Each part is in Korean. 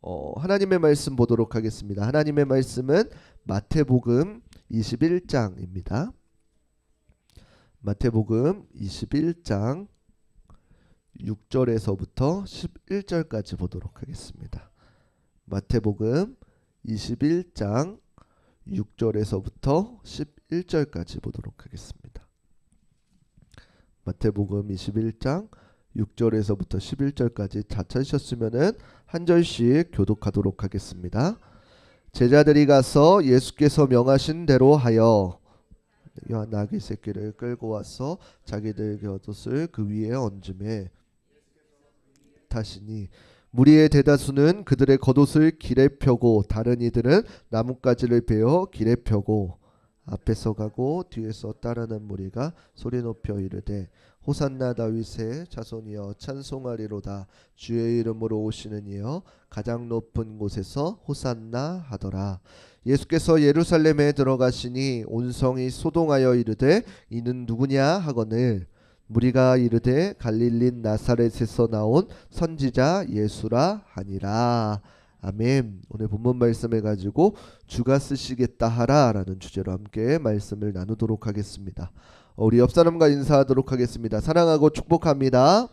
어, 하나님의 말씀 보도록 하겠습니다. 하나님의 말씀은 마태복음 21장입니다. 마태복음 21장 6절에서부터 11절까지 보도록 하겠습니다. 마태복음 21장 6절에서부터 11절까지 보도록 하겠습니다. 마태복음 21장 6절에서부터 11절까지 다 찾으셨으면은 한 절씩 교독하도록 하겠습니다. 제자들이 가서 예수께서 명하신 대로 하여 나귀 새끼를 끌고 와서 자기들 곁옷을 그 위에 얹음에 타시니 무리의 대다수는 그들의 겉옷을 길에 펴고 다른 이들은 나뭇가지를 베어 길에 펴고 앞에서 가고 뒤에서 따르는 무리가 소리 높여 이르되 호산나 다윗의 자손이여 찬송하리로다. 주의 이름으로 오시는 이여 가장 높은 곳에서 호산나 하더라. 예수께서 예루살렘에 들어가시니 온 성이 소동하여 이르되 이는 누구냐? 하거늘. 무리가 이르되 갈릴린 나사렛에서 나온 선지자 예수라 하니라. 아멘. 오늘 본문 말씀해 가지고 주가 쓰시겠다 하라라는 주제로 함께 말씀을 나누도록 하겠습니다. 어, 우리 옆 사람과 인사하도록 하겠습니다. 사랑하고 축복합니다.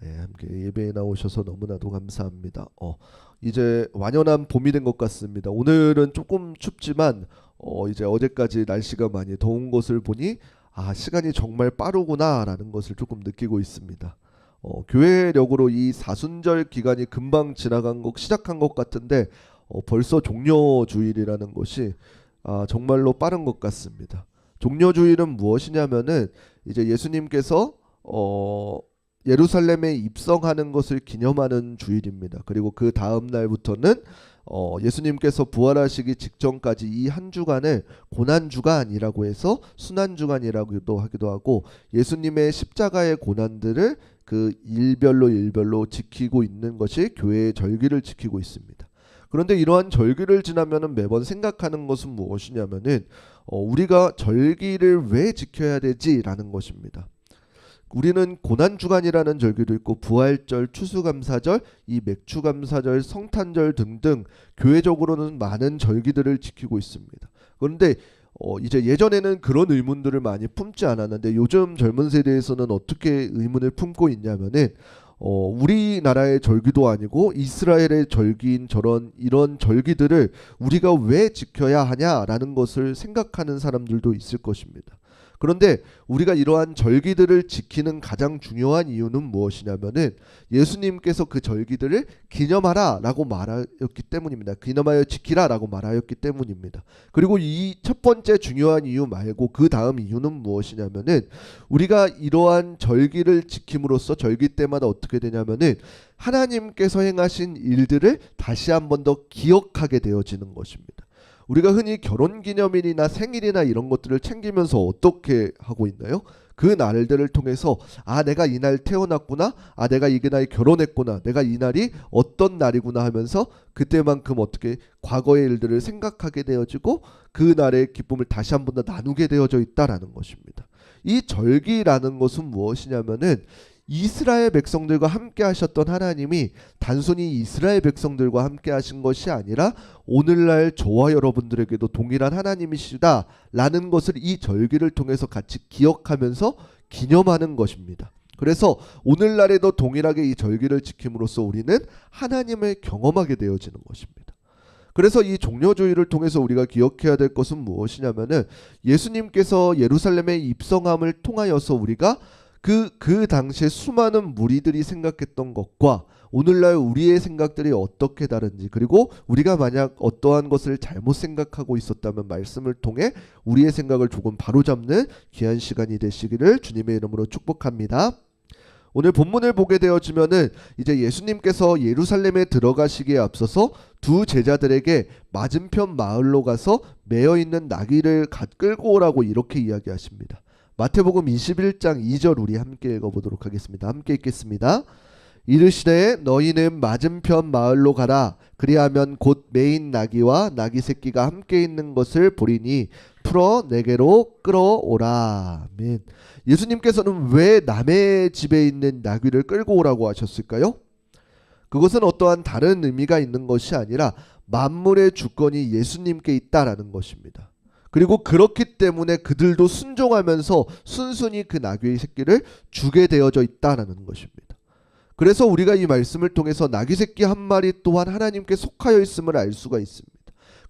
네, 함께 예배에 나오셔서 너무나도 감사합니다. 어, 이제 완연한 봄이 된 것 같습니다. 오늘은 조금 춥지만 어, 이제 어제까지 날씨가 많이 더운 것을 보니 아 시간이 정말 빠르구나라는 것을 조금 느끼고 있습니다. 어, 교회력으로 이 사순절 기간이 금방 지나간 것 시작한 것 같은데 어, 벌써 종료 주일이라는 것이 아, 정말로 빠른 것 같습니다. 종료 주일은 무엇이냐면은 이제 예수님께서 어, 예루살렘에 입성하는 것을 기념하는 주일입니다. 그리고 그 다음 날부터는 어, 예수님께서 부활하시기 직전까지 이 한 주간을 고난 주간이라고 해서 순환 주간이라고도 하기도 하고 예수님의 십자가의 고난들을 그 일별로 일별로 지키고 있는 것이 교회의 절기를 지키고 있습니다. 그런데 이러한 절기를 지나면은 매번 생각하는 것은 무엇이냐면은 어, 우리가 절기를 왜 지켜야 되지라는 것입니다. 우리는 고난 주간이라는 절기도 있고 부활절, 추수감사절, 이 맥추감사절, 성탄절 등등 교회적으로는 많은 절기들을 지키고 있습니다. 그런데 어, 이제 예전에는 그런 의문들을 많이 품지 않았는데 요즘 젊은 세대에서는 어떻게 의문을 품고 있냐면은 어, 우리나라의 절기도 아니고 이스라엘의 절기인 저런 이런 절기들을 우리가 왜 지켜야 하냐라는 것을 생각하는 사람들도 있을 것입니다. 그런데 우리가 이러한 절기들을 지키는 가장 중요한 이유는 무엇이냐면은 예수님께서 그 절기들을 기념하라라고 말하였기 때문입니다. 기념하여 지키라라고 말하였기 때문입니다. 그리고 이 첫 번째 중요한 이유 말고 그 다음 이유는 무엇이냐면은 우리가 이러한 절기를 지킴으로써 절기 때마다 어떻게 되냐면은 하나님께서 행하신 일들을 다시 한 번 더 기억하게 되어지는 것입니다. 우리가 흔히 결혼 기념일이나 생일이나 이런 것들을 챙기면서 어떻게 하고 있나요? 그 날들을 통해서 아 내가 이날 태어났구나 아 내가 이 날에 결혼했구나 내가 이 날이 어떤 날이구나 하면서 그때만큼 어떻게 과거의 일들을 생각하게 되어지고 그 날의 기쁨을 다시 한 번 더 나누게 되어져 있다라는 것입니다. 이 절기라는 것은 무엇이냐면은 이스라엘 백성들과 함께 하셨던 하나님이 단순히 이스라엘 백성들과 함께 하신 것이 아니라 오늘날 저와 여러분들에게도 동일한 하나님이시다라는 것을 이 절기를 통해서 같이 기억하면서 기념하는 것입니다. 그래서 오늘날에도 동일하게 이 절기를 지킴으로써 우리는 하나님을 경험하게 되어지는 것입니다. 그래서 이 종려주의를 통해서 우리가 기억해야 될 것은 무엇이냐면은 예수님께서 예루살렘에 입성함을 통하여서 우리가 그, 그 당시에 수많은 무리들이 생각했던 것과 오늘날 우리의 생각들이 어떻게 다른지 그리고 우리가 만약 어떠한 것을 잘못 생각하고 있었다면 말씀을 통해 우리의 생각을 조금 바로잡는 귀한 시간이 되시기를 주님의 이름으로 축복합니다. 오늘 본문을 보게 되어지면은 이제 예수님께서 예루살렘에 들어가시기에 앞서서 두 제자들에게 맞은편 마을로 가서 매어 있는 나귀를 끌고 오라고 이렇게 이야기하십니다. 마태복음 21장 2절 우리 함께 읽어보도록 하겠습니다. 함께 읽겠습니다. 이르시되 너희는 맞은편 마을로 가라. 그리하면 곧 메인 나귀와 나귀 새끼가 함께 있는 것을 보리니 풀어 내게로 끌어오라. 아멘. 예수님께서는 왜 남의 집에 있는 나귀를 끌고 오라고 하셨을까요? 그것은 어떠한 다른 의미가 있는 것이 아니라 만물의 주권이 예수님께 있다라는 것입니다. 그리고 그렇기 때문에 그들도 순종하면서 순순히 그 나귀의 새끼를 주게 되어져 있다라는 것입니다. 그래서 우리가 이 말씀을 통해서 나귀 새끼 한 마리 또한 하나님께 속하여 있음을 알 수가 있습니다.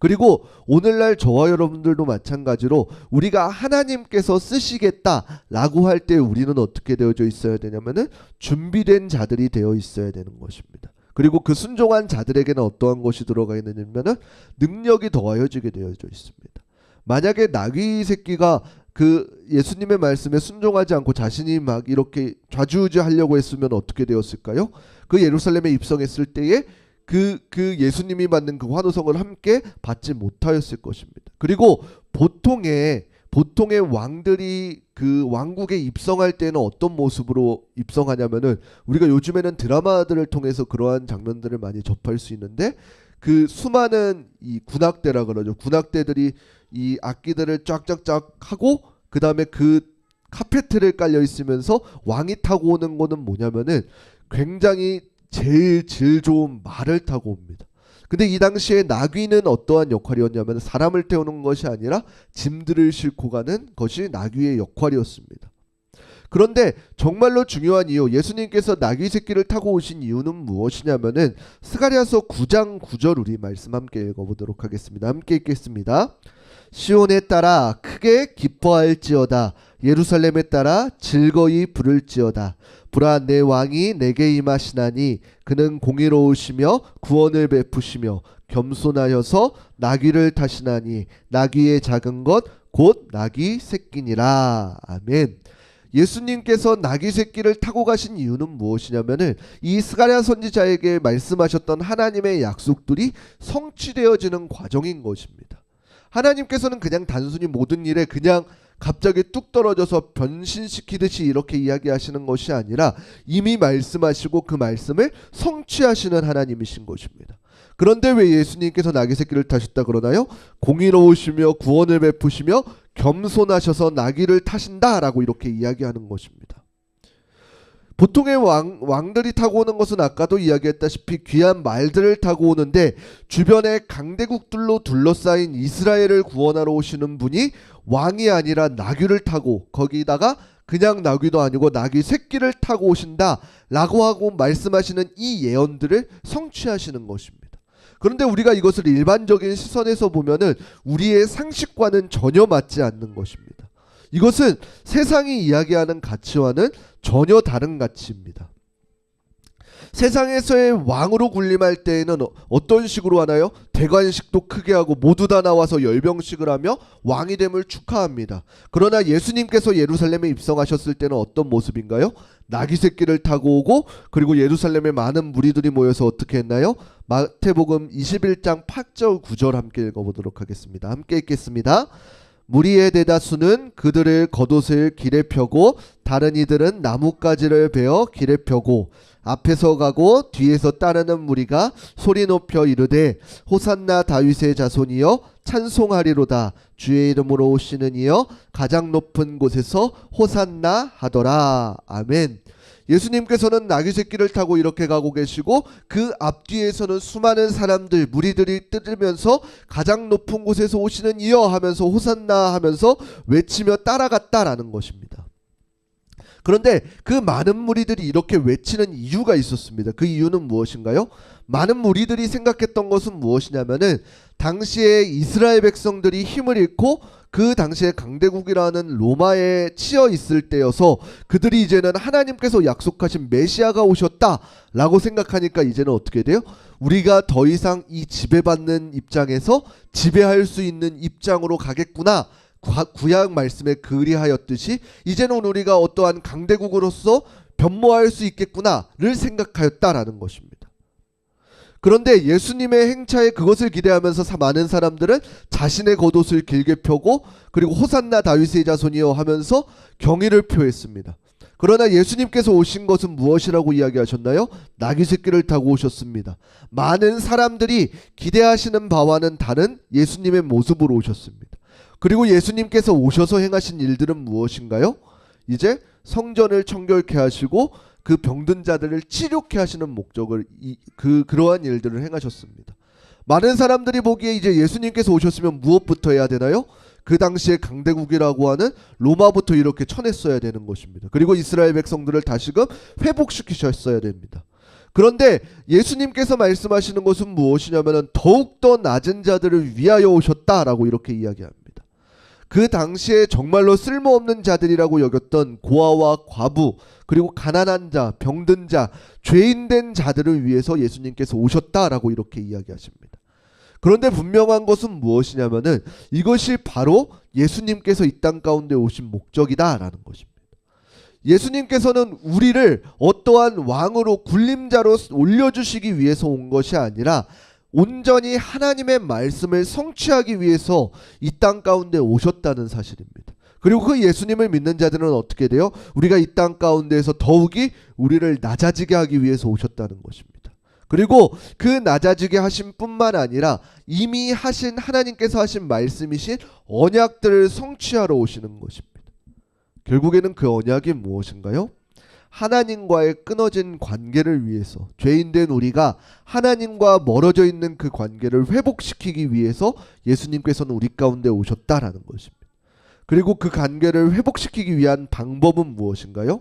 그리고 오늘날 저와 여러분들도 마찬가지로 우리가 하나님께서 쓰시겠다라고 할 때 우리는 어떻게 되어져 있어야 되냐면은 준비된 자들이 되어 있어야 되는 것입니다. 그리고 그 순종한 자들에게는 어떠한 것이 들어가 있느냐면은 능력이 더하여지게 되어져 있습니다. 만약에 나귀 새끼가 그 예수님의 말씀에 순종하지 않고 자신이 막 이렇게 좌지우지하려고 했으면 어떻게 되었을까요? 그 예루살렘에 입성했을 때에 그, 그 예수님이 받는 그 환호성을 함께 받지 못하였을 것입니다. 그리고 보통의 보통의 왕들이 그 왕국에 입성할 때는 어떤 모습으로 입성하냐면은 우리가 요즘에는 드라마들을 통해서 그러한 장면들을 많이 접할 수 있는데 그 수많은 이 군악대라 그러죠. 군악대들이 이 악기들을 쫙쫙쫙 하고 그 다음에 그 카페트를 깔려 있으면서 왕이 타고 오는 거는 뭐냐면은 굉장히 제일 질 좋은 말을 타고 옵니다. 근데 이 당시에 나귀는 어떠한 역할이었냐면 사람을 태우는 것이 아니라 짐들을 싣고 가는 것이 나귀의 역할이었습니다. 그런데 정말로 중요한 이유 예수님께서 나귀 새끼를 타고 오신 이유는 무엇이냐면은 스가랴서 9장 9절 우리 말씀 함께 읽어보도록 하겠습니다. 함께 읽겠습니다. 시온에 따라 크게 기뻐할지어다 예루살렘에 따라 즐거이 부를지어다 보라 내 왕이 내게 임하시나니 그는 공의로우시며 구원을 베푸시며 겸손하여서 나귀를 타시나니 나귀의 작은 것 곧 나귀 새끼니라 아멘. 예수님께서 나귀 새끼를 타고 가신 이유는 무엇이냐면은 이 스가랴 선지자에게 말씀하셨던 하나님의 약속들이 성취되어지는 과정인 것입니다. 하나님께서는 그냥 단순히 모든 일에 그냥 갑자기 뚝 떨어져서 변신시키듯이 이렇게 이야기하시는 것이 아니라 이미 말씀하시고 그 말씀을 성취하시는 하나님이신 것입니다. 그런데 왜 예수님께서 나귀 새끼를 타셨다 그러나요? 공의로우시며 구원을 베푸시며 겸손하셔서 나귀를 타신다라고 이렇게 이야기하는 것입니다. 보통의 왕, 왕들이 타고 오는 것은 아까도 이야기했다시피 귀한 말들을 타고 오는데 주변에 강대국들로 둘러싸인 이스라엘을 구원하러 오시는 분이 왕이 아니라 나귀를 타고 거기다가 그냥 나귀도 아니고 나귀 새끼를 타고 오신다 라고 하고 말씀하시는 이 예언들을 성취하시는 것입니다. 그런데 우리가 이것을 일반적인 시선에서 보면은 우리의 상식과는 전혀 맞지 않는 것입니다. 이것은 세상이 이야기하는 가치와는 전혀 다른 가치입니다. 세상에서의 왕으로 군림할 때에는 어- 어떤 식으로 하나요? 대관식도 크게 하고 모두 다 나와서 열병식을 하며 왕이 됨을 축하합니다. 그러나 예수님께서 예루살렘에 입성하셨을 때는 어떤 모습인가요? 나귀 새끼를 타고 오고 그리고 예루살렘에 많은 무리들이 모여서 어떻게 했나요? 마태복음 21장 8절 9절 함께 읽어보도록 하겠습니다. 함께 읽겠습니다. 무리의 대다수는 그들을 겉옷을 길에 펴고 다른 이들은 나뭇가지를 베어 길에 펴고 앞에서 가고 뒤에서 따르는 무리가 소리 높여 이르되 호산나 다윗의 자손이여 찬송하리로다 주의 이름으로 오시는 이여 가장 높은 곳에서 호산나 하더라 아멘 예수님께서는 나귀 새끼를 타고 이렇게 가고 계시고 그 앞뒤에서는 수많은 사람들 무리들이 뜯으면서 가장 높은 곳에서 오시는 이여 하면서 호산나 하면서 외치며 따라갔다라는 것입니다. 그런데 그 많은 무리들이 이렇게 외치는 이유가 있었습니다. 그 이유는 무엇인가요? 많은 무리들이 생각했던 것은 무엇이냐면은 당시에 이스라엘 백성들이 힘을 잃고 그 당시에 강대국이라는 로마에 치여 있을 때여서 그들이 이제는 하나님께서 약속하신 메시아가 오셨다라고 생각하니까 이제는 어떻게 돼요? 우리가 더 이상 이 지배받는 입장에서 지배할 수 있는 입장으로 가겠구나. 과- 구약 말씀에 그리하였듯이 이제는 우리가 어떠한 강대국으로서 변모할 수 있겠구나를 생각하였다라는 것입니다. 그런데 예수님의 행차에 그것을 기대하면서 사- 많은 사람들은 자신의 겉옷을 길게 펴고 그리고 호산나 다윗의 자손이여 하면서 경의를 표했습니다. 그러나 예수님께서 오신 것은 무엇이라고 이야기하셨나요? 나귀 새끼를 타고 오셨습니다. 많은 사람들이 기대하시는 바와는 다른 예수님의 모습으로 오셨습니다. 그리고 예수님께서 오셔서 행하신 일들은 무엇인가요? 이제 성전을 청결케 하시고 그 병든 자들을 치료케 하시는 목적을 이, 그 그러한 일들을 행하셨습니다. 많은 사람들이 보기에 이제 예수님께서 오셨으면 무엇부터 해야 되나요? 그 당시에 강대국이라고 하는 로마부터 이렇게 쳐냈어야 되는 것입니다. 그리고 이스라엘 백성들을 다시금 회복시키셨어야 됩니다. 그런데 예수님께서 말씀하시는 것은 무엇이냐면은 더욱더 낮은 자들을 위하여 오셨다라고 이렇게 이야기합니다. 그 당시에 정말로 쓸모없는 자들이라고 여겼던 고아와 과부 그리고 가난한 자, 병든 자, 죄인된 자들을 위해서 예수님께서 오셨다라고 이렇게 이야기하십니다. 그런데 분명한 것은 무엇이냐면은 이것이 바로 예수님께서 이 땅 가운데 오신 목적이다라는 것입니다. 예수님께서는 우리를 어떠한 왕으로 군림자로 올려주시기 위해서 온 것이 아니라 온전히 하나님의 말씀을 성취하기 위해서 이 땅 가운데 오셨다는 사실입니다. 그리고 그 예수님을 믿는 자들은 어떻게 돼요? 우리가 이 땅 가운데에서 더욱이 우리를 낮아지게 하기 위해서 오셨다는 것입니다. 그리고 그 낮아지게 하신 뿐만 아니라 이미 하신 하나님께서 하신 말씀이신 언약들을 성취하러 오시는 것입니다. 결국에는 그 언약이 무엇인가요? 하나님과의 끊어진 관계를 위해서 죄인된 우리가 하나님과 멀어져 있는 그 관계를 회복시키기 위해서 예수님께서는 우리 가운데 오셨다라는 것입니다. 그리고 그 관계를 회복시키기 위한 방법은 무엇인가요?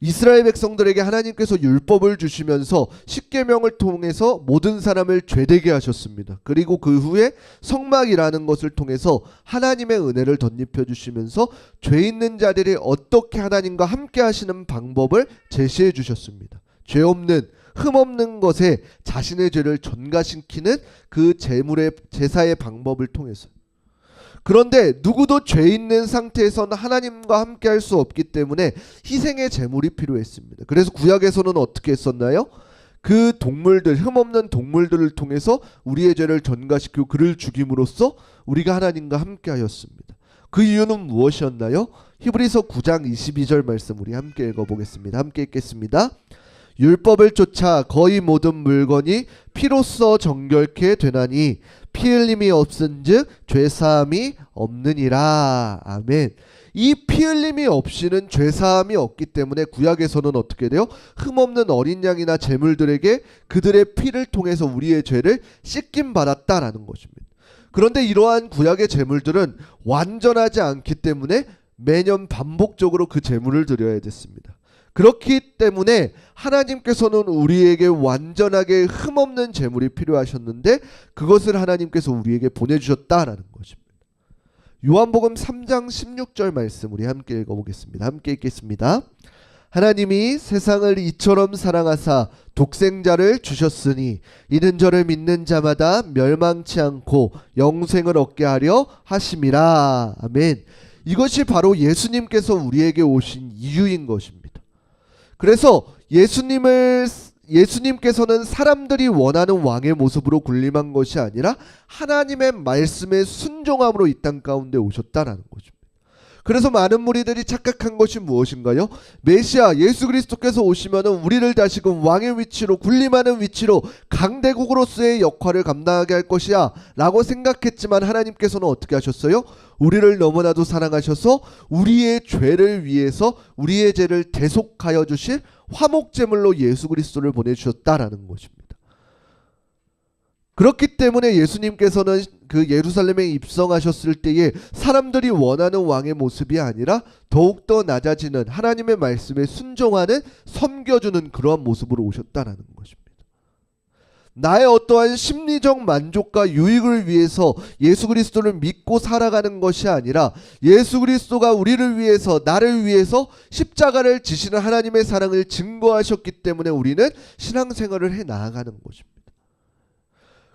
이스라엘 백성들에게 하나님께서 율법을 주시면서 십계명을 통해서 모든 사람을 죄되게 하셨습니다. 그리고 그 후에 성막이라는 것을 통해서 하나님의 은혜를 덧입혀 주시면서 죄 있는 자들이 어떻게 하나님과 함께 하시는 방법을 제시해 주셨습니다. 죄 없는 흠 없는 것에 자신의 죄를 전가시키는 그 제물의 제사의 방법을 통해서 그런데 누구도 죄 있는 상태에서는 하나님과 함께 할 수 없기 때문에 희생의 제물이 필요했습니다. 그래서 구약에서는 어떻게 했었나요? 그 동물들 흠없는 동물들을 통해서 우리의 죄를 전가시키고 그를 죽임으로써 우리가 하나님과 함께 하였습니다. 그 이유는 무엇이었나요? 히브리서 9장 22절 말씀 우리 함께 읽어 보겠습니다. 함께 읽겠습니다. 율법을 쫓아 거의 모든 물건이 피로써 정결케 되나니 피 흘림이 없은즉 죄 사함이 없느니라. 아멘. 이 피 흘림이 없이는 죄 사함이 없기 때문에 구약에서는 어떻게 돼요? 흠 없는 어린 양이나 제물들에게 그들의 피를 통해서 우리의 죄를 씻김 받았다라는 것입니다. 그런데 이러한 구약의 제물들은 완전하지 않기 때문에 매년 반복적으로 그 제물을 드려야 됐습니다. 그렇기 때문에 하나님께서는 우리에게 완전하게 흠없는 제물이 필요하셨는데 그것을 하나님께서 우리에게 보내주셨다라는 것입니다. 요한복음 3장 16절 말씀 우리 함께 읽어보겠습니다. 함께 읽겠습니다. 하나님이 세상을 이처럼 사랑하사 독생자를 주셨으니 이는 저를 믿는 자마다 멸망치 않고 영생을 얻게 하려 하심이라. 아멘. 이것이 바로 예수님께서 우리에게 오신 이유인 것입니다. 그래서 예수님을 예수님께서는 사람들이 원하는 왕의 모습으로 군림한 것이 아니라 하나님의 말씀에 순종함으로 이 땅 가운데 오셨다라는 거죠. 그래서 많은 무리들이 착각한 것이 무엇인가요? 메시아 예수 그리스도께서 오시면은 우리를 다시금 왕의 위치로 군림하는 위치로 강대국으로서의 역할을 감당하게 할 것이야라고 생각했지만 하나님께서는 어떻게 하셨어요? 우리를 너무나도 사랑하셔서 우리의 죄를 위해서 우리의 죄를 대속하여 주실 화목 제물로 예수 그리스도를 보내 주셨다라는 것입니다. 그렇기 때문에 예수님께서는 그 예루살렘에 입성하셨을 때에 사람들이 원하는 왕의 모습이 아니라 더욱더 낮아지는 하나님의 말씀에 순종하는 섬겨주는 그러한 모습으로 오셨다라는 것입니다. 나의 어떠한 심리적 만족과 유익을 위해서 예수 그리스도를 믿고 살아가는 것이 아니라 예수 그리스도가 우리를 위해서 나를 위해서 십자가를 지시는 하나님의 사랑을 증거하셨기 때문에 우리는 신앙생활을 해 나아가는 것입니다.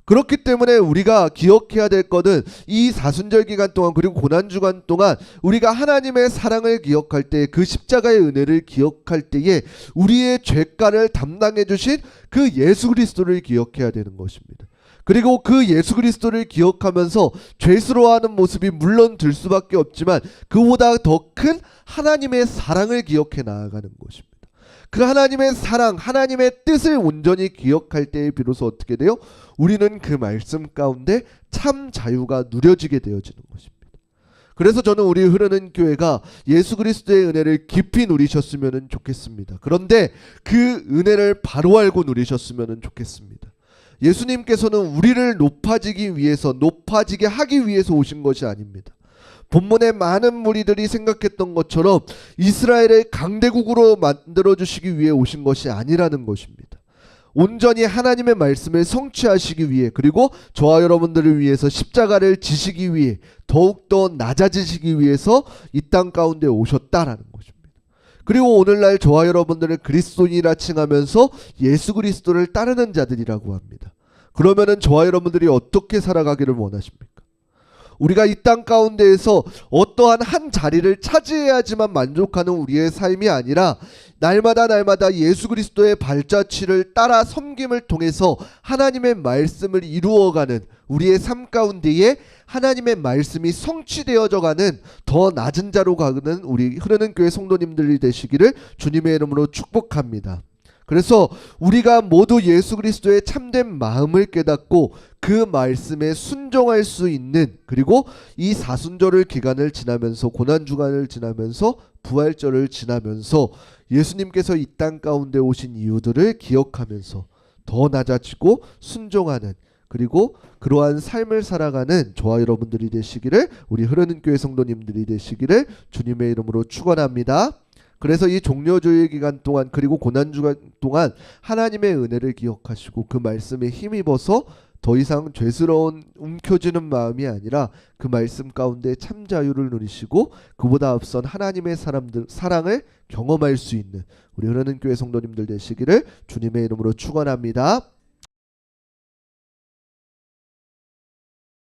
그렇기 때문에 우리가 기억해야 될 것은 이 사순절 기간 동안 그리고 고난 주간 동안 우리가 하나님의 사랑을 기억할 때 그 십자가의 은혜를 기억할 때에 우리의 죄가를 담당해 주신 그 예수 그리스도를 기억해야 되는 것입니다. 그리고 그 예수 그리스도를 기억하면서 죄스러워하는 모습이 물론 들 수밖에 없지만 그보다 더 큰 하나님의 사랑을 기억해 나아가는 것입니다. 그 하나님의 사랑, 하나님의 뜻을 온전히 기억할 때에 비로소 어떻게 돼요? 우리는 그 말씀 가운데 참 자유가 누려지게 되어지는 것입니다. 그래서 저는 우리 흐르는 교회가 예수 그리스도의 은혜를 깊이 누리셨으면 좋겠습니다. 그런데 그 은혜를 바로 알고 누리셨으면 좋겠습니다. 예수님께서는 우리를 높아지기 위해서 높아지게 하기 위해서 오신 것이 아닙니다. 본문의 많은 무리들이 생각했던 것처럼 이스라엘을 강대국으로 만들어 주시기 위해 오신 것이 아니라는 것입니다. 온전히 하나님의 말씀을 성취하시기 위해 그리고 저와 여러분들을 위해서 십자가를 지시기 위해 더욱더 낮아지시기 위해서 이 땅 가운데 오셨다라는 것입니다. 그리고 오늘날 저와 여러분들을 그리스도인이라 칭하면서 예수 그리스도를 따르는 자들이라고 합니다. 그러면은 저와 여러분들이 어떻게 살아가기를 원하십니까? 우리가 이 땅 가운데에서 어떠한 한 자리를 차지해야지만 만족하는 우리의 삶이 아니라 날마다 날마다 예수 그리스도의 발자취를 따라 섬김을 통해서 하나님의 말씀을 이루어가는 우리의 삶 가운데에 하나님의 말씀이 성취되어져 가는 더 낮은 자로 가는 우리 흐르는 교회 성도님들이 되시기를 주님의 이름으로 축복합니다. 그래서 우리가 모두 예수 그리스도의 참된 마음을 깨닫고 그 말씀에 순종할 수 있는 그리고 이 사순절을 기간을 지나면서 고난 주간을 지나면서 부활절을 지나면서 예수님께서 이 땅 가운데 오신 이유들을 기억하면서 더 낮아지고 순종하는 그리고 그러한 삶을 살아가는 저와 여러분들이 되시기를 우리 흐르는 교회 성도님들이 되시기를 주님의 이름으로 축원합니다. 그래서 이 종료주의 기간 동안 그리고 고난 주간 동안 하나님의 은혜를 기억하시고 그 말씀에 힘입어서 더 이상 죄스러운 움켜쥐는 마음이 아니라 그 말씀 가운데 참 자유를 누리시고 그보다 앞선 하나님의 사람들 사랑을 경험할 수 있는 우리 흐르는 교회 성도님들 되시기를 주님의 이름으로 축원합니다.